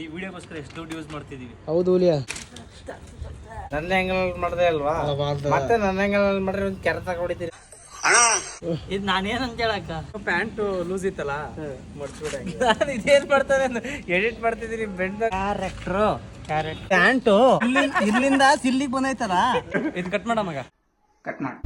ಈ ವಿಡಿಯೋಗೋಸ್ಕರ ಎಷ್ಟು ದುಡ್ಡು ಯೂಸ್ ಮಾಡ್ತಿದೀವಿ. ಹೌದು ಹುಲಿಯ. ನನ್ನ ಆಂಗಲ್ ಮಾಡ್ದೆ ಅಲ್ವಾ? ಮತ್ತೆ ನನ್ನ ಆಂಗಲ್ ಮಾಡ್ರೆ ಒಂದು ಕೆರೆ ತಗೊಂಡಿದ್ದೀರಿ. ಇದು ನಾನೇನಂತ ಹೇಳಕ್ಕ? ಪ್ಯಾಂಟ್ ಲೂಸ್ ಇತ್ತಲ್ಲ ಮಡ್ಸ್ಬಿಟ್ಟೆ ನಾನು ಇದೇನ್ ಮಾಡ್ತಾರೆ ಎಡಿಟ್ ಮಾಡ್ತಿದ್ದೀನಿ ಬೆಂಡ್ ಕ್ಯಾರೆಕ್ಟ್ರು ಕ್ಯಾರೆಕ್ಟ್ ಪ್ಯಾಂಟು. ಇಲ್ಲಿಂದ ಸಿಲ್ಲಿಗೆ ಬಂದೈತಲ್ಲ? ಇದು ಕಟ್ ಮಾಡ ಮಗ. ಕಟ್ ಮಾಡಿ.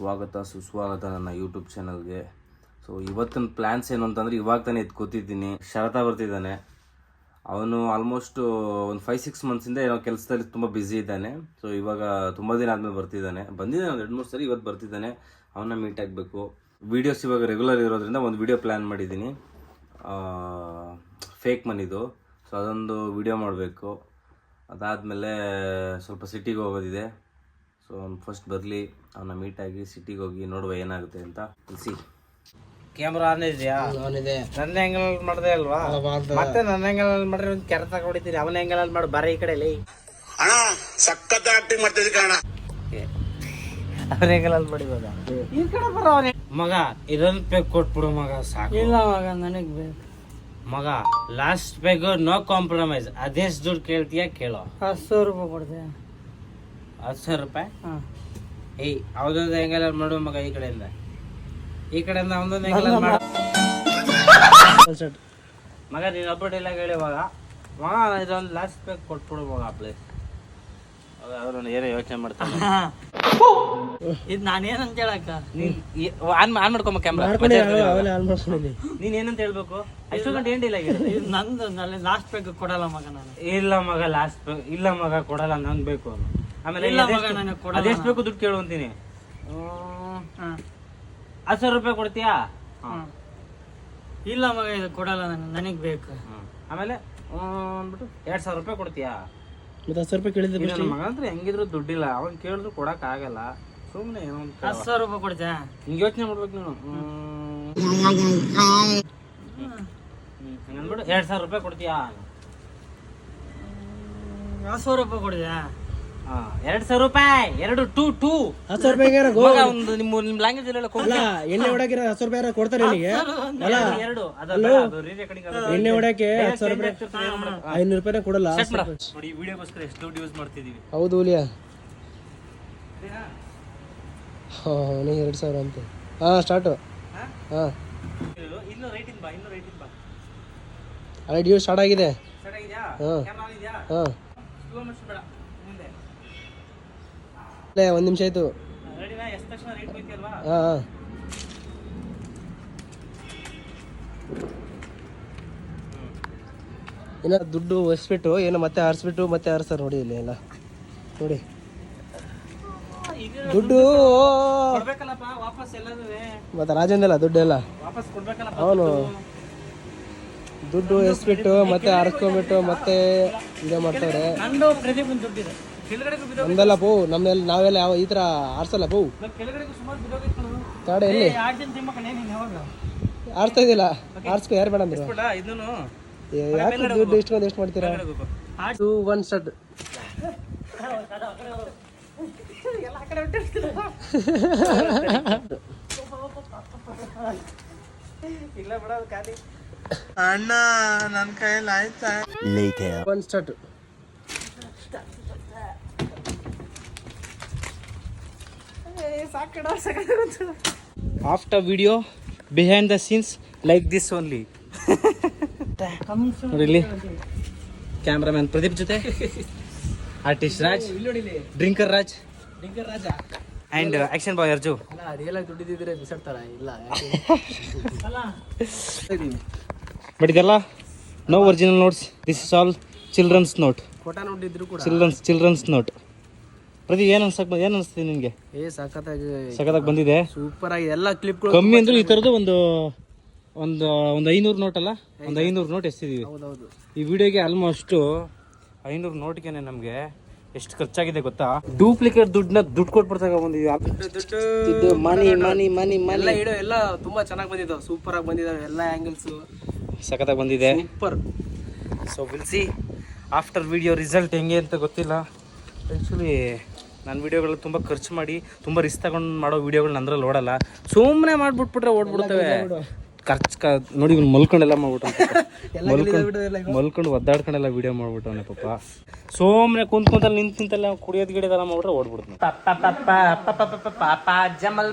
ಸ್ವಾಗತ ಸುಸ್ವಾಗತ ನನ್ನ ಯೂಟ್ಯೂಬ್ ಚಾನಲ್ಗೆ ಸೊ ಇವತ್ತಿನ ಪ್ಲ್ಯಾನ್ಸ್ ಏನು ಅಂತಂದ್ರೆ ಇವಾಗ ತಾನೇ ಎದ್ದು ಕೂತಿದ್ದೀನಿ ಶರತ ಬರ್ತಿದ್ದಾನೆ. ಅವನು ಆಲ್ಮೋಸ್ಟ್ ಒಂದು ಫೈವ್ ಸಿಕ್ಸ್ ಮಂತ್ಸಿಂದ ಏನೋ ಕೆಲಸದಲ್ಲಿ ತುಂಬ ಬ್ಯುಸಿ ಇದ್ದಾನೆ. ಸೊ ಇವಾಗ ತುಂಬ ದಿನ ಆದಮೇಲೆ ಬರ್ತಿದ್ದಾನೆ. ಬಂದಿದ್ದಾನೆ ಒಂದು ಎರಡು, ಮೂರು ಸರಿ ಇವತ್ತು ಬರ್ತಿದ್ದಾನೆ. ಅವನ್ನ ಮೀಟ್ ಆಗಬೇಕು. ವೀಡಿಯೋಸ್ ಇವಾಗ ರೆಗ್ಯುಲರ್ ಇರೋದ್ರಿಂದ ಒಂದು ವಿಡಿಯೋ ಪ್ಲ್ಯಾನ್ ಮಾಡಿದ್ದೀನಿ. ಫೇಕ್ ಮನಿದು ಸೊ ಅದೊಂದು ವಿಡಿಯೋ ಮಾಡಬೇಕು. ಅದಾದಮೇಲೆ ಸ್ವಲ್ಪ ಸಿಟಿಗೆ ಹೋಗೋದಿದೆ. ಸೊ ಅವ್ನು ಫಸ್ಟ್ ಬರಲಿ ಅವನ್ನ ಮೀಟಾಗಿ ಸಿಟಿಗೆ ಹೋಗಿ ನೋಡುವ ಏನಾಗುತ್ತೆ ಅಂತ ಸಿ ಕ್ಯಾಮ್ರಾ ಆನ್ ಇದೆಯಾ? ನನ್ನ ನನ್ನ ಆಂಗಲ್ ಮಾಡ್ದೆ ಅಲ್ವಾ? ಮತ್ತೆ ನನ್ನ ಆಂಗಲ್ ಮಾಡ್ರೆ ಒಂದು ಕೆರೆ ತಗೊಂಡಿದ್ದೀರಿ ಅವನ ಅಲ್ಲಿ ಮಾಡಿ ಬರ ಈ ಕಡೆ ಲೇ ಅವನ ಆಂಗಲ್ ಮಾಡಿಬೋದ ಈ ಕಡೆ ಬರ ಅವನೇ ಮಗ ಇದೊಂದು ಪೆಗ್ ಕೊಟ್ಬಿಡು ಮಗ ಸಾಕು. ಇಲ್ಲ ಮಗ ನನಗೆ ಬೇಕು. ಮಗ ಲಾಸ್ಟ್ ಪೆಗ್ ನೋ ಕಾಂಪ್ರಮೈಸ್ ಅದೆಷ್ಟು ದುಡ್ಡು ಕೇಳ್ತೀಯ ಕೇಳೋ? ಹತ್ತು ಸಾವಿರ ರೂಪಾಯಿ ಕೊಡ್ತೀಯ? ಹತ್ತು ಸಾವಿರ ರೂಪಾಯಿ? ಹಾಂ. ಏಯ್ ಅವದೊಂದು ಹೆಂಗಲ್ಲ ಮಾಡು ಮಗ ಈ ಕಡೆಯಿಂದ. ಈ ಕಡೆಯಿಂದ ಅವನೊಂದು ಹೆಂಗಲ್ಲ ಮಾಡು. ಮಗ ನೀನು ಅಪ್ಡೇಟ್ ಇಲ್ಲ ಹೇಳಿ ಇವಾಗ. ಮಗ ಇದೊಂದು ಲಾಸ್ಟ್ ಪೇಕ್ ಕೊಟ್ಬಿಡು ಮಗ ಪ್ಲೇಸ್ ಅವ್ರನ್ನ ಏನೋ ಯೋಚನೆ ಮಾಡ್ತಾನೆ ಇದು ನಾನೇನಂತ ಹೇಳಕ್ಕ? ನೀನ್ ಈ- ಆನ್ ಆನ್ ಮಾಡ್ಕೊಂಬ ಕ್ಯಾಮ್ರಾ ನೀನ್ ಏನಂತ ಹೇಳ್ಬೇಕು? ಅಷ್ಟು ಗಂಟೆ ಏನ್ ಡೈಲಾಗ್ ಇದು ನಂದು ಲಾಸ್ಟ್ ಬೇಕು ಕೊಡಲ್ಲ ಮಗ ನಾನು. ಇಲ್ಲ ಮಗ ಲಾಸ್ಟ್ ಇಲ್ಲ ಮಗ ಕೊಡಲ್ಲ ನಂಗೆ ಬೇಕು. ಅವ್ನು. ಆಮೇಲೆ ಇಲ್ಲ ಮಗ, ಅದೆಷ್ಟು- ನನಗೆ ಕೊಡಲ್ಲ ಅದೆಷ್ಟು ಬೇಕು ದುಡ್ಡು ಕೇಳು ಅಂತೀನಿ ಹ್ಮ್. ಹಾಂ ಹತ್ತು ಸಾವಿರ ರೂಪಾಯಿ ಕೊಡ್ತೀಯಾ ಹಾಂ ಇಲ್ಲ ಮಗ ಇದು ಕೊಡಲ್ಲ ನಾನು ನನಗೆ ಬೇಕು ಹ್ಮ್. ಆಮೇಲೆ ಆ, ಅಂದ್ಬಿಟ್ಟು ಎರಡ್ ಸಾವಿರ ರೂಪಾಯಿ ಕೊಡ್ತೀಯಾ ಮತ್ತೆ ಹತ್ತು ರೂಪಾಯಿ ಕೇಳಿದ್ದೆ ಇದು ನನ್ನ ಮಗ ಅಂದ್ರೆ ಹೆಂಗಿದ್ರು ದುಡ್ಡಿಲ್ಲ ಅವನ್ ಕೇಳಿದ್ರು ಕೊಡಕ್ ಆಗಲ್ಲ ಸುಮ್ನೆ ಏನೋ ಒಂದ್. ಹತ್ತು ಸಾವಿರ ರೂಪಾಯಿ ಕೊಡ್ತೀಯಾ ಹಿಂಗ್ ಯೋಚನೆ ಮಾಡ್ಬೇಕು ನೀನು ಹ್ಮ್. ಹ್ಮ್. ಹಂಗಂದ್ಬಿಟ್ಟು ಎರಡ್ ಸಾವಿರ ರೂಪಾಯಿ ಕೊಡ್ತೀಯಾ ಹತ್ತು ಸಾವಿರ ರೂಪಾಯಿ ಕೊಡ್ತೀಯಾ ಎರಡ್ ಸಾವಿರ ರೂಪಾಯಿ ಎರಡು ಟೂ ಟೂ. ಹತ್ತು ಸಾವಿರ ರೂಪಾಯಿ ಒಂದು ನಿಮ್ಮ ನಿಮ್ಮ ಲ್ಯಾಂಗ್ವೇಜ್ ಅಲ್ಲ ಎಣ್ಣೆ ಹೊಡಕ್ಕೆ ಹತ್ತು ರೂಪಾಯಿ ರೂಪಾಯಿ ಕೊಡ್ತಾರೆ ನಿಮಗೆ ಅಲ್ಲ ಎರಡು. ಎಣ್ಣೆ ಹೊಡಕ್ಕೆ ಹತ್ತು ಸಾವಿರ ರೂಪಾಯಿ? ಐನೂರು ರೂಪಾಯಿನೇ ಕೊಡಲ್ಲ. ನೋಡಿ ಈ ವಿಡಿಯೋಗೋಸ್ಕರ ಎಷ್ಟು ದುಡ್ಡು ಯೂಸ್ ಮಾಡ್ತಿದೀವಿ. ಹೌದು ಹುಲಿಯ. ಹಾಂ ನೀ ಎರಡು ಸಾವಿರ ಅಂತ. ಹಾಂ ಸ್ಟಾರ್ಟು ಹಾಂ? ಇನ್ನೂ ರೈಟ್ ಬಾ ಇನ್ನೂ ರೈಟ್ ಬಾ. ಅಲ್ಲ ಡ್ಯೂ ಸ್ಟಾರ್ಟ್ ಆಗಿದೆ. ಸ್ಟಾರ್ಟ್ ಆಗಿದ್ಯಾ? ಹಾಂ. ಹಾಂ ಸ್ಲೋ ಮೋಷನ್ ಬೇಡ ಮುಂದೆ ಅಲ್ಲೇ ಒಂದು ನಿಮಿಷ ಆಯಿತು. ಹಾ, ಹಾಂ. ದುಡ್ಡು ಒಸ್ಬಿಟ್ಟು, ಏನು ಮತ್ತೆ ಆರಿಸ್ಬಿಟ್ಟು, ಮತ್ತೆ ಆರಿಸ್ತಾರೆ ನೋಡಿ ಇಲ್ಲಿ ಎಲ್ಲ. ನೋಡಿ. ದುಡ್ಡು ಮತ್ತೆ ರಾಜಂದಲ್ಲ ದುಡ್ಡೆಲ್ಲ. ಅವನು. ದುಡ್ಡು ಎಸ್ಬಿಟ್ಟು, ಮತ್ತೆ ಆರಿಸ್ಕೊಂಡ್ಬಿಟ್ಟು, ಮತ್ತೆ ಇದೇ ಮಾಡ್ತಾರೆ ನಮ್ದೆಲ್ಲ ಪೋ ನಮ್ದೆಲ್ಲ ನಾವೆಲ್ಲ ಯಾವ ಈ ಥರ ಆರ್ಸಲ್ಲ ಪೋ. ತಾಡೆ ಎಲ್ಲಿ? ಆರ್ಸ್ತಾ ಇದ್ದಿಲ್ಲ ಆರಿಸ್ಕೊ ಯಾರು ಬೇಡ ಅಂದ್ರೆ? ಯಾಕೆ ದುಡ್ಡು ಇಷ್ಟು ಎಷ್ಟು ಮಾಡ್ತೀರಾ? ಟೂ ಒನ್ ಸಡ್ ಇಲ್ಲ ಬಿಡ ಖಾಲಿ ಅಣ್ಣ ನನ್ನ ಕೈಯಲ್ಲಿ ಆಯ್ತಾ? One start after video behind the scenes like this only ನೋಡಿ ಇಲ್ಲಿ ಕ್ಯಾಮ್ರಾಮನ್ ಪ್ರದೀಪ್ ಜೊತೆ artist Raj drinker Raj drinker Raja and action boy Arju but ಇದೆಲ್ಲ no original notes this is all childrens note childrens childrens note Pradeep ಏನು ಅನ್ಸಕ್ ಏನು ಅನಿಸ್ತಿದೆ ನಿನಗೆ? ಏ ಸಖತ್ತಾಗಿ ಸಖತ್ತಾಗಿ ಬಂದಿದೆ? ಸೂಪರ್ ಆಗಿ ಎಲ್ಲ ಕ್ಲಿಪ್ಗಳು ಕಮ್ಮಿ ಅಂದ್ರೆ ಈ ಥರದ್ದು ಒಂದು ಒಂದು ಒಂದು ಐನೂರು ನೋಟ್ ಅಲ್ಲ? ಒಂದು ಐನೂರು ನೋಟ್ ಎಸ್ತಿದೀವಿ. ಹೌದೌದು. ಈ ವಿಡಿಯೋಗೆ ಆಲ್ಮೋಸ್ಟ್ ಐನೂರು ನೋಟ್ಗೆನೆ ನಮಗೆ ಎಷ್ಟು ಖರ್ಚಾಗಿದೆ ಗೊತ್ತಾ? ಡೂಪ್ಲಿಕೇಟ್ ದುಡ್ಡನ್ನ ದುಡ್ಡು ಕೊಟ್ಬಿಡ್ತಾಗ ಬಂದಿದ್ವಿ. ದುಡ್ಡು ಮನಿ ಮನಿ ಮನಿ ಮನಿ ಎಲ್ಲ ಇಡೋ ಎಲ್ಲ ತುಂಬಾ ಚೆನ್ನಾಗಿ ಬಂದಿದ್ದಾವೆ ಸೂಪರ್ ಆಗಿ ಬಂದಿದ್ದಾವೆ ಎಲ್ಲ ಆಂಗಲ್ಸ್ ಸಖತ್ತಾಗಿ ಬಂದಿದೆ. Super. So will see after video result ಹೆಂಗೆ ಅಂತ ಗೊತ್ತಿಲ್ಲ. ಆ್ಯಕ್ಚುಲಿ ನನ್ನ ವೀಡಿಯೋಗಳು ತುಂಬ ಖರ್ಚು ಮಾಡಿ ತುಂಬ ರಿಸ್ಕ್ ತಗೊಂಡು ಮಾಡೋ ವೀಡಿಯೋಗಳು ನಂದ್ರಲ್ಲಿ ಓಡಲ್ಲ ಸುಮ್ಮನೆ ಮಾಡ್ಬಿಟ್ಬಿಟ್ರೆ ಓಡ್ಬಿಡ್ತವೆ ಖರ್ಚು ಕ ನೋಡಿ ಇವ್ನು ಮಲ್ಕೊಂಡೆಲ್ಲ ಮಾಡ್ಬಿಟ್ಟು ಮಲ್ಕೊಂಡು ಮಲ್ಕೊಂಡು ಒದ್ದಾಡ್ಕೊಂಡೆಲ್ಲ ವೀಡಿಯೋ ಮಾಡ್ಬಿಟ್ಟವನೆ ಪಾಪ ಸೋಮ್ನೆ ಕುಂತ್ ಕುಂತಲ್ಲಿ ನಿಂತ ನಿಂತಲ್ಲ ಕುಡಿಯೋದು ಗಿಡದೆಲ್ಲ ಮಾಡ್ಬಿಟ್ರೆ ಓಡ್ಬಿಡ್ತು ಜಮಲ್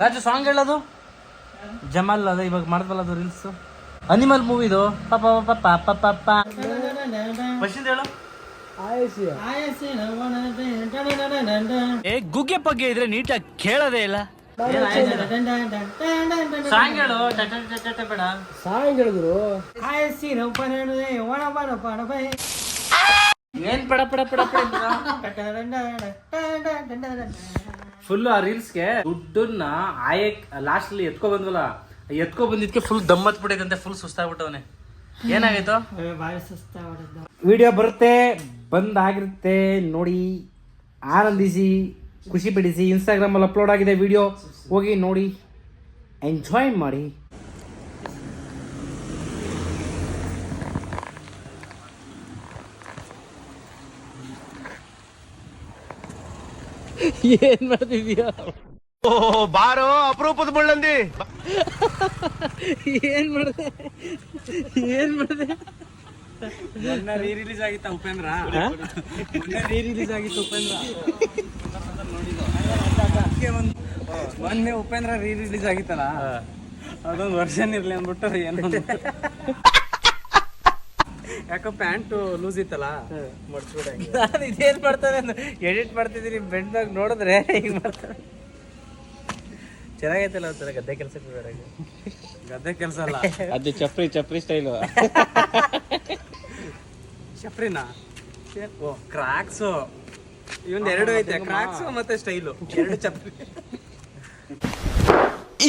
ರಾಜು ಸಾಂಗ್ ಹೇಳೋದು ಜಮಲ್ ಅದ ಇವಾಗ ಮಾಡ್ದಲ್ಲ ಅದು ರೀಲ್ಸ್ ಅನಿಮಲ್ ಮೂವಿದು ಪಾಪ ಪಾಪ ಪಾಪ ಪಾಪ ಹೇಳು ಏ ಗುಗ್ಗೆ ಪಗ್ಗೆ ಇದ್ರೆ ನೀಟಾಗಿ ಕೇಳೋದೇ ಇಲ್ಲ. ಸಾಂಗ್ ಹೇಳು ಟಟ ಟಟ ಟಟ ಬೇಡ ಸಾಂಗ್ ಹೇಳಿದ್ರು ಏನ್ ಪಡ ಪಡ ಪಡ ಫುಲ್ ಆ ರೀಲ್ಸ್ಗೆ ದುಡ್ಡನ್ನ ಆಯಕ್ ಲಾಸ್ಟ್ ಅಲ್ಲಿ ಎತ್ಕೊ ಬಂದ್ವಲ್ಲ ಎತ್ಕೊ ಬಂದಿದ್ಕೆ ಫುಲ್ ದಮ್ಮತ್ ಬಿಟ್ಟಿದಂತೆ ಫುಲ್ ಸುಸ್ತಾಗ್ಬಿಟ್ಟವನೆ ಏನಾಗಾಯ್ತು ವಿಡಿಯೋ ಬರುತ್ತೆ ಬಂದ್ ಆಗಿರುತ್ತೆ ನೋಡಿ ಆನಂದಿಸಿ ಖುಷಿ ಪಡಿಸಿ ಇನ್ಸ್ಟಾಗ್ರಾಮ್ ಅಲ್ಲಿ ಅಪ್ಲೋಡ್ ಆಗಿದೆ ವಿಡಿಯೋ ಹೋಗಿ ನೋಡಿ ಎಂಜಾಯ್ ಮಾಡಿ. ಏನ್ ಮಾಡ್ತಿದ್ಯಾ ಬಾರೋ ಅಪರೂಪದ ಬಳ್ಳಂದಿ ಏನ್ ಮಾಡ್ದೆ? ಏನ್ ಮಾಡ್ದೆ? ರೀ ರಿಲೀಸ್ ಆಗಿತ್ತ ಉಪೇಂದ್ರ? ರೀ ರಿಲೀಸ್ ಆಗಿತ್ತು ಉಪೇಂದ್ರ. ಮೊನ್ನೆ ಉಪೇಂದ್ರ ರೀ ರಿಲೀಸ್ ಆಗಿತ್ತಲ್ಲ? ಅದೊಂದು ವರ್ಷನ್ ಇರ್ಲಿ ಅಂದ್ಬಿಟ್ಟು ಏನೋ. ಯಾಕೋ ಪ್ಯಾಂಟ್ ಲೂಸ್ ಇತ್ತಲ್ಲ? ನಾನು ಇದೇನ್ ಮಾಡ್ತಾನೆ ಎಡಿಟ್ ಮಾಡ್ತಿದ್ದೀನಿ ಬೆಂಡ್ದಾಗ ನೋಡಿದ್ರೆ ಈಗ ಮಾಡ್ತಾರೆ. ಚೆನ್ನಾಗೈತಲ್ಲ ಒಂಥರ ಗದ್ದೆ ಕೆಲಸಕ್ಕೆ ಗದ್ದೆ ಕೆಲಸ ಅಲ್ಲ. ಅದು ಚಪ್ರಿ ಚಪ್ರಿ ಸ್ಟೈಲು ಚಪ್ರಿನಾ ಓ ಕ್ರಾಕ್ಸು ಇವೊಂದು ಎರಡು ಐತೆ ಕ್ರಾಕ್ಸು ಮತ್ತೆ ಸ್ಟೈಲು ಎರಡು ಚಪ್ರಿ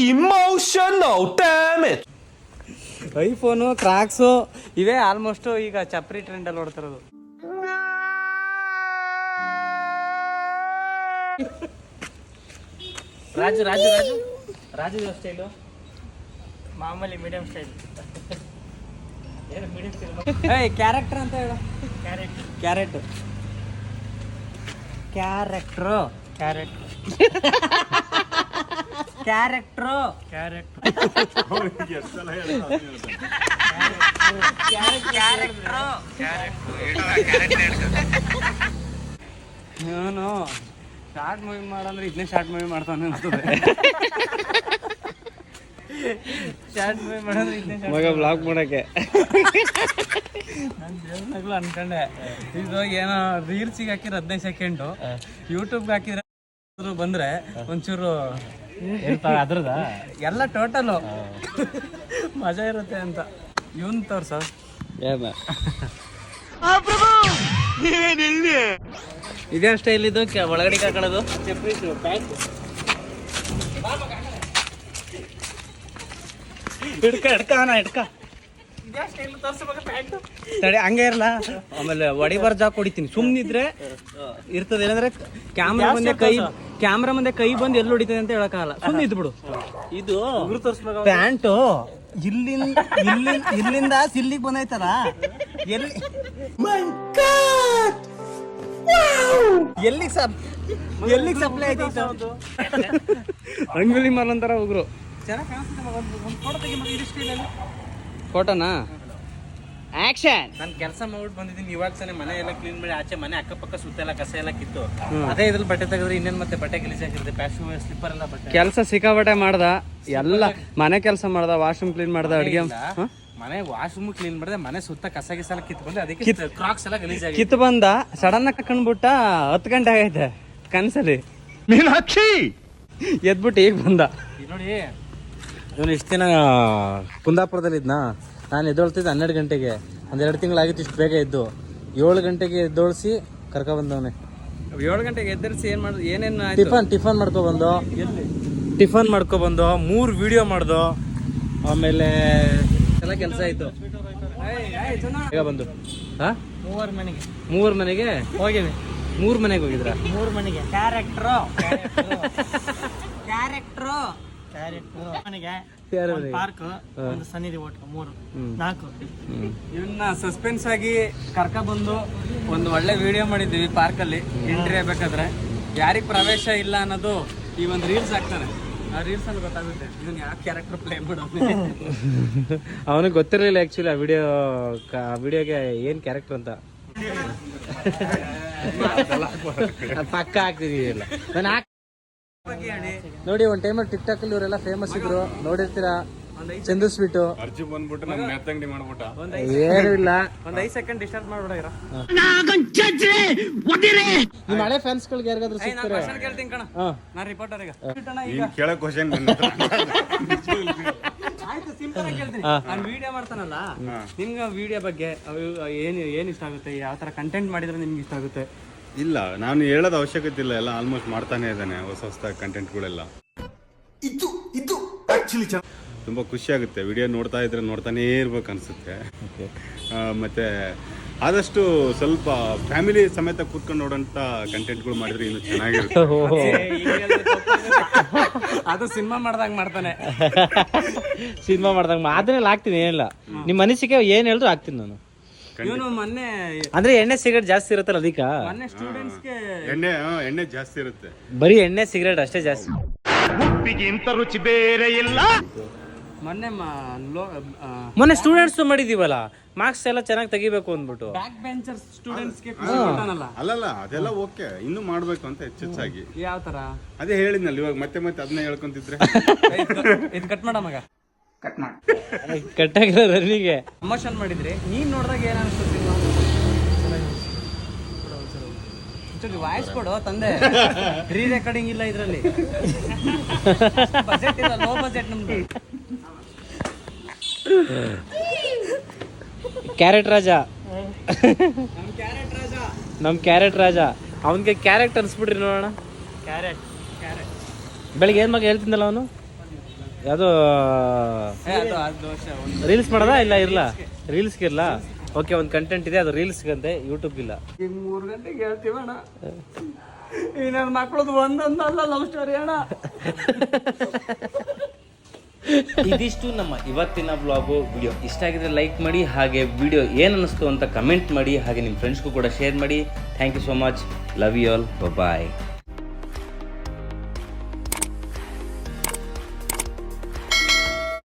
ಇಮೋಷನಲ್ ಡ್ಯಾಮೇಜ್ ಐಫೋನು ಕ್ರಾಕ್ಸು ಇವೇ ಆಲ್ಮೋಸ್ಟ್ ಈಗ ಚಪ್ರಿ ಟ್ರೆಂಡಲ್ಲಿ ಓಡ್ತಿರೋದು ರಾಜು ರಾಜು ರಾಜು. ರಾಜು ಸ್ಟೈಲು ಮಾಮೂಲಿ ಮೀಡಿಯಂ ಸ್ಟೈಲ್ ಕ್ಯಾರೆಕ್ಟರ್ ಅಂತ ಹೇಳು. ಕ್ಯಾರೆಟ್ ಕ್ಯಾರೆಕ್ಟ್ರು ಕ್ಯಾರೆಟ್ ಕ್ಯಾರೆಕ್ಟ್ರು ಇವನು ಶಾರ್ಟ್ ಮೂವಿ ಮಾಡಂದ್ರೆ ಇದನ್ನೇ ಶಾರ್ಟ್ ಮೂವಿ ಮಾಡ್ತಾನೆ ಅನ್ಸ್ತದೆ ಶಾರ್ಟ್ ಮೂವಿ ಮಾಡಂದ್ರೆ ಇದನ್ನೇ ಮಗ ಬ್ಲಾಗ್ ಮಾಡಕ್ಕೆ. ನಾನು ಅನ್ಕೊಂಡೆ. ಇದು ಏನೋ ರೀಲ್ಸಿಗೆ ಹಾಕಿದ್ರೆ ಹದಿನೈದು ಸೆಕೆಂಡು ಯೂಟ್ಯೂಬ್ಗೆ ಹಾಕಿದ್ರೆ ಬಂದ್ರೆ ಒಂಚೂರು ಅದ್ರದ? ಎಲ್ಲ ಟೋಟಲು ಮಜಾ ಇರುತ್ತೆ ಅಂತ. ಇವನ್ ತೋರ್ಸ. ಏನ? ಇದೇ ಸ್ಟೈಲ್ ಇದು ಒಳಗಡೆ ಹಾಕೊಳ್ಳೋದು ಹಿಡ್ಕ ಹಿಡ್ಕ ಅಣ್ಣ ಹಿಡ್ಕ. ತಡಿ ಹಂಗೆ ಇರಲ್ಲ ಆಮೇಲೆ ಒಡಿ ಜಾಕ್ ಹೊಡಿತೀನಿ ಸುಮ್ಮನಿದ್ರೆ ಇರ್ತದೆ. ಏನಂದ್ರೆ ಕ್ಯಾಮ್ರಾ ಮುಂದೆ ಕೈ ಕ್ಯಾಮ್ರಾ ಮುಂದೆ ಕೈ ಬಂದು ಎಲ್ಲಿ ಹೊಡಿತದೆ ಅಂತ ಹೇಳಕ್ಕಾಗಲ್ಲ. ಸುಮ್ಮನೆ ಇದ್ಬಿಡು. ಇದು ಪ್ಯಾಂಟು ಇಲ್ಲಿಂದ ಇಲ್ಲಿ ಇಲ್ಲಿಂದ ಸಿಲ್ಲಿಗೆ ಬಂದೈತಲ್ಲ? ಎಲ್ಲಿ ಎಲ್ಲಿಗೆ ಸಪ್ ಎಲ್ಲಿಗೆ ಸಪ್ಲೈ ಆಯ್ತು ಅಂಗುಲಿ ಮಾಲ್ ಅಂತಾರ ಹೋಗ್ರು ಫೋಟೋನಾ ಆಕ್ಷನ್ ನಾನು ಕೆಲಸ ಮಾಡ್ಬಿಟ್ಟು ಬಂದಿದ್ದೀನಿ ಇವಾಗ ತಾನೇ ಮನೆ ಎಲ್ಲ ಕ್ಲೀನ್ ಮಾಡಿ ಆಚೆ ಮನೆ ಅಕ್ಕಪಕ್ಕ ಸುತ್ತ ಎಲ್ಲ ಕಸ ಎಲ್ಲ ಕಿತ್ತು. ಅದೇ ಇದ್ರಲ್ಲಿ ಬಟ್ಟೆ ತೆಗೆದ್ರೆ ಇನ್ನೇನು ಮತ್ತೆ ಬಟ್ಟೆ ಗಲೀಜ್ ಆಗಿರುತ್ತೆ ಪ್ಯಾಶು ಸ್ಲಿಪ್ಪರ್ ಎಲ್ಲ ಬಟ್ಟೆ. ಕೆಲಸ ಸಿಕ್ಕಾಪಟ್ಟೆ ಮಾಡ್ದ. ಎಲ್ಲ ಮನೆ ಕೆಲಸ ಮಾಡ್ದ ವಾಶ್ರೂಮ್ ಕ್ಲೀನ್ ಮಾಡ್ದ ಅಡ್ಗೆ. ಮನೆ ವಾಶ್ರೂಮ್ ಕ್ಲೀನ್ ಮಾಡಿದೆ ಮನೆ ಸುತ್ತ ಕಸ ಗಿಸ ಎಲ್ಲ ಕಿತ್ಕೊಂಡು ಅದಕ್ಕೆ ಕ್ರಾಕ್ಸ್ ಎಲ್ಲ ಗಲೀಜ್ ಆಗಿದೆ ಕಿತ್ತು ಬಂದ ಸಡನ್ ಆಗಿ ಕಂಡ್ಬಿಟ್ಟ ಹತ್ತು ಗಂಟೆ ಆಗೈತೆ ಕನ್ಸಲ್ಲಿ. ಮೀನಾಕ್ಷಿ! ಎದ್ಬಿಟ್ಟು ಈಗ ಬಂದ. ನೋಡಿ ಇವನು ಇಷ್ಟು ದಿನ ಕುಂದಾಪುರದಲ್ಲಿ ಇದ್ನಾ. ನಾನು ಎದ್ದೊಳ್ತಿದ್ದೆ ಹನ್ನೆರಡು ಗಂಟೆಗೆ. ಒಂದು ಎರಡು ತಿಂಗಳಾಗಿತ್ತು ಇಷ್ಟು ಬೇಗ ಎದ್ದು. ಏಳು ಗಂಟೆಗೆ ಎದ್ದೋಳಿಸಿ ಕರ್ಕೊ ಬಂದವನೆ. ಏಳು ಗಂಟೆಗೆ ಎದ್ದರಿಸಿ ಏನು ಮಾಡಿದ್ರು ಏನೇನು ಟಿಫನ್ ಟಿಫನ್ ಮಾಡ್ಕೊ ಬಂದು. ಟಿಫನ್ ಮಾಡ್ಕೊ ಬಂದು ಮೂರು ವಿಡಿಯೋ ಮಾಡ್ದು. ಆಮೇಲೆ ಎಲ್ಲ ಕೆಲಸ ಆಯಿತು. ಬೇಗ ಬಂದು. ಹಾ? ಮೂವರ್ ಮನೆಗೆ. ಮೂರು ಮನೆಗೆ? ಹೋಗಿವಿ. ಮೂರು ಮನೆಗೆ ಹೋಗಿದ್ರ? ಮೂರು ಮನೆಗೆ. ಕ್ಯಾರೆಕ್ಟ್ರು ಕ್ಯಾರೆಕ್ಟ್ರು ಕ್ಯಾರೆಕ್ಟ್ರು ಮನೆಗೆ ಒಂದು ಪಾರ್ಕ್ ಒಂದು ಸನ್ನಿಧಿ ಓಟ್ ಮೂರು ನಾಲ್ಕು. ಇವನ್ನ ಸಸ್ಪೆನ್ಸ್ ಆಗಿ ಕರ್ಕ ಬಂದು ಒಂದು ಒಳ್ಳೆ ವಿಡಿಯೋ ಮಾಡಿದ್ದೀವಿ ಪಾರ್ಕಲ್ಲಿ. ಎಂಟ್ರಿ ಆಗ್ಬೇಕಾದ್ರೆ. ಯಾರಿಗೆ ಪ್ರವೇಶ ಇಲ್ಲ ಅನ್ನೋದು ಈ ಒಂದು ರೀಲ್ಸ್ ಆಗ್ತಾನೆ ಆ ರೀಲ್ಸ್ ಅಲ್ಲಿ ಗೊತ್ತಾಗುತ್ತೆ. ಇವನ್ ಯಾವ ಕ್ಯಾರೆಕ್ಟರ್ ಪ್ಲೇ ಮಾಡೋದು? ಅವನಿಗೆ ಗೊತ್ತಿರಲಿಲ್ಲ ಆಕ್ಚುಲಿ ಆ ವಿಡಿಯೋ ಆ ವಿಡಿಯೋಗೆ ಏನ್ ಕ್ಯಾರೆಕ್ಟರ್ ಅಂತ. ಪಕ್ಕ ಹಾಕ್ತಿದೀಯಲ್ಲ ನಾನು ಹಾಕ್ ನೋಡಿ ಒಂದ್ ಟೈಮ್ ಟಿಕ್ ಟಾಕ್ ಅಲ್ಲಿ ಇವರೆಲ್ಲ ಫೇಮಸ್ ಇದ್ರು. ನೋಡಿರ್ತೀರಾ? ಚಂದಿಸ್ಬಿಟ್ಟು. ಅರ್ಜಿ ಬಂದ್ಬಿಟ್ಟು ನಮ್ಮ ಮೆತ್ತಂಗಡಿ ಮಾಡ್ಬಿಟ್ಟ. ಏನು ಇಲ್ಲ. ಒಂದ್ ಐದ್ ಸೆಕೆಂಡ್ ಡಿಸ್ಟರ್ಬ್ ಮಾಡ್ಬಿಡ ಇರ. ನಿಮ್ಮ ಹಳೆ ಫ್ಯಾನ್ಸ್ಗಳಿಗೆ ಯಾರಿಗಾದ್ರೂ ಸಿಗ್ತಾರೆ ಕೇಳ್ತೀನಿ ಕಣ. ನಾ ರಿಪೋರ್ಟರ್ ಈಗ. ನೀನ್ ಕೇಳೋ ಕ್ವಶನ್ ಆಯ್ತು ಸಿಂಪಲ್ ಆಗಿ ಕೇಳ್ತೀನಿ. ನಾನು ವಿಡಿಯೋ ಮಾಡ್ತಾನಲ್ಲ ನಿಮ್ಗೆ ವಿಡಿಯೋ ಬಗ್ಗೆ ಏನ್ ಏನು ಏನು ಇಷ್ಟ ಆಗುತ್ತೆ? ಯಾವ ತರ ಕಂಟೆಂಟ್ ಮಾಡಿದ್ರೆ ನಿಮ್ಗೆ ಇಷ್ಟ ಆಗುತ್ತೆ? ಇಲ್ಲ ನಾನು ಹೇಳೋದು ಅವಶ್ಯಕತೆ ಇಲ್ಲ ಎಲ್ಲ ಆಲ್ಮೋಸ್ಟ್ ಮಾಡ್ತಾನೆ ಇದ್ದಾನೆ ಹೊಸ ಹೊಸ ಕಂಟೆಂಟ್ಗಳೆಲ್ಲ ತುಂಬಾ ಖುಷಿ ಆಗುತ್ತೆ ವಿಡಿಯೋ ನೋಡ್ತಾ ಇದ್ರೆ ನೋಡ್ತಾನೇ ಇರ್ಬೇಕು ಅನ್ಸುತ್ತೆ. ಮತ್ತು ಮತ್ತೆ ಆದಷ್ಟು ಸ್ವಲ್ಪ ಫ್ಯಾಮಿಲಿ ಸಮೇತ ಕೂತ್ಕೊಂಡು ನೋಡೋಂಥ ಕಂಟೆಂಟ್ಗಳು ಮಾಡಿದ್ರೆ ಇನ್ನೂ ಚೆನ್ನಾಗಿರುತ್ತೆ. ಅದು ಸಿನಿಮಾ ಮಾಡ್ದಾಗ ಮಾಡ್ತಾನೆ. ಸಿನಿಮಾ ಮಾಡ್ದಾಗ ಅದನ್ನೆಲ್ಲ ಹಾಕ್ತೀನಿ ಏನಿಲ್ಲ. ನಿಮ್ಮ ಅನಿಸಿಕೆ ಏನು ಹೇಳಿದ್ರು ಹಾಕ್ತೀನಿ ನಾನು. ಇವನು ಮೊನ್ನೆ ಅಂದ್ರೆ ಎಣ್ಣೆ ಸಿಗರೇಟ್ ಜಾಸ್ತಿ ಇರುತ್ತಲ್ಲ ಅದಕ್ಕ? ಮೊನ್ನೆ ಸ್ಟೂಡೆಂಟ್ಸ್ಗೆ ಎಣ್ಣೆ ಎಣ್ಣೆ ಜಾಸ್ತಿ ಇರುತ್ತೆ. ಬರೀ ಎಣ್ಣೆ ಸಿಗರೇಟ್ ಅಷ್ಟೇ ಜಾಸ್ತಿ. ಉಪ್ಪಿಗಿಂತ ರುಚಿ ಬೇರೆ ಇಲ್ಲ. ಮೊನ್ನೆ ಮೊನ್ನೆ ಸ್ಟೂಡೆಂಟ್ಸ್ ಮಾಡಿದೀವಲ್ಲ ಮಾರ್ಕ್ಸ್ ಎಲ್ಲ ಚೆನ್ನಾಗಿ ತೆಗಿಬೇಕು ಅಂದ್ಬಿಟ್ಟು. ಬ್ಯಾಕ್ ಬೆಂಚರ್ ಸ್ಟೂಡೆಂಟ್ಸ್ಗೆ ಕೊಡ್ತಾನಲ್ಲ ಅಲ್ಲಲ್ಲ ಅದೆಲ್ಲ ಓಕೆ ಇನ್ನು ಮಾಡ್ಬೇಕು ಅಂತ ಹೆಚ್ಚೆಚ್ಚಾಗಿ. ಯಾವ ತರ ಅದೇ ಹೇಳಿದ್ನಲ್ಲ ಇವಾಗ ಮತ್ತೆ ಮತ್ತೆ ಅದನ್ನ ಹೇಳ್ಕೊಂತಿದ್ರೆ. ಇದು ಕಟ್ ಮಾಡ ಮಗ. ಕಟ್ಟಾಗಿರೋ ರನ್ನಿಗೆ. ಪ್ರಮೋಷನ್ ಮಾಡಿದ್ರಿ ನೀನ್ ನೋಡಿದಾಗ ಏನ್ ಅನಿಸ್ತು ಸಿನಿಮಾ ವಾಯ್ಸ್ ಕೊಡು ತಂದೆ. ರೀ ರೆಕಾರ್ಡಿಂಗ್ ಇಲ್ಲ ಇದ್ರಲ್ಲಿ. ಬಜೆಟ್ ಇಲ್ಲ ಲೋ ಬಜೆಟ್ ನಮ್ದು. ಕ್ಯಾರೆಟ್ ರಾಜ. ನಮ್ ಕ್ಯಾರೆಟ್ ರಾಜ. ಅವನ್ಗೆ ಕ್ಯಾರೆಟ್ ಅನ್ಸ್ಬಿಡ್ರಿ ನೋಡೋಣ. ಕ್ಯಾರೆಟ್ ಕ್ಯಾರೆಟ್ ಬೆಳಿಗ್ಗೆ ಏನ್ ಮಗ ಹೇಳ್ತಿದ್ದಲ್ಲ ಅವನು? ಯಾವುದು ರೀಲ್ಸ್ ಮಾಡೋದಾ ಇಲ್ಲ ಇರಲ್ಲ ರೀಲ್ಸ್ಗೆ ಇರಲ್ಲ ಓಕೆ ಒಂದು ಕಂಟೆಂಟ್ ಇದೆ ಅದು ರೀಲ್ಸ್ಗಂತೆ ಯೂಟ್ಯೂಬ್ ಇಲ್ಲ ಈಗ ಮೂರು ಗಂಟೆಗೆ ಹೇಳ್ತೀವಣ್ಣ ಈ ನನ್ನ ಮಕ್ಳದ್ದು ಒಂದೊಂದಲ್ಲ ಲವ್ ಸ್ಟೋರಿ ಅಣ್ಣ. ಇದಿಷ್ಟು ನಮ್ಮ ಇವತ್ತಿನ ಬ್ಲಾಗು ವಿಡಿಯೋ ಇಷ್ಟ ಆಗಿದ್ರೆ ಲೈಕ್ ಮಾಡಿ ಹಾಗೆ ವಿಡಿಯೋ ಏನು ಅನ್ನಿಸ್ತು ಅಂತ ಕಮೆಂಟ್ ಮಾಡಿ ಹಾಗೆ ನಿಮ್ಮ ಫ್ರೆಂಡ್ಸ್ಗೂ ಕೂಡ ಶೇರ್ ಮಾಡಿ. Thank you so much love you all bye